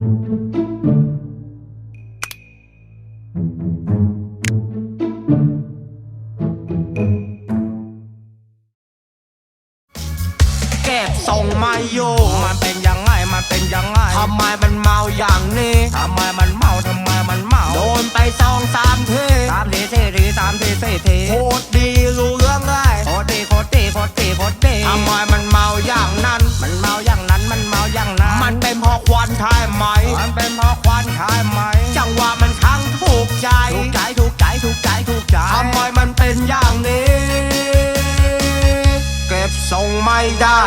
เก็บทรงไม่อยู่มันเป็นยังไง มันเป็นยังไง ทำไมมันเมาอย่างนี้ ทำไมมันเมา ทำไมมันเมา โดนไปสองสามทีสามทีสี่ทีสามทีสี่ทีโคตรดีรู้เรื่องเลยโคตรดีโคตรดีโคตรดีโคตรดีทำไม เป็นอย่างนี้ เก็บทรงไม่ได้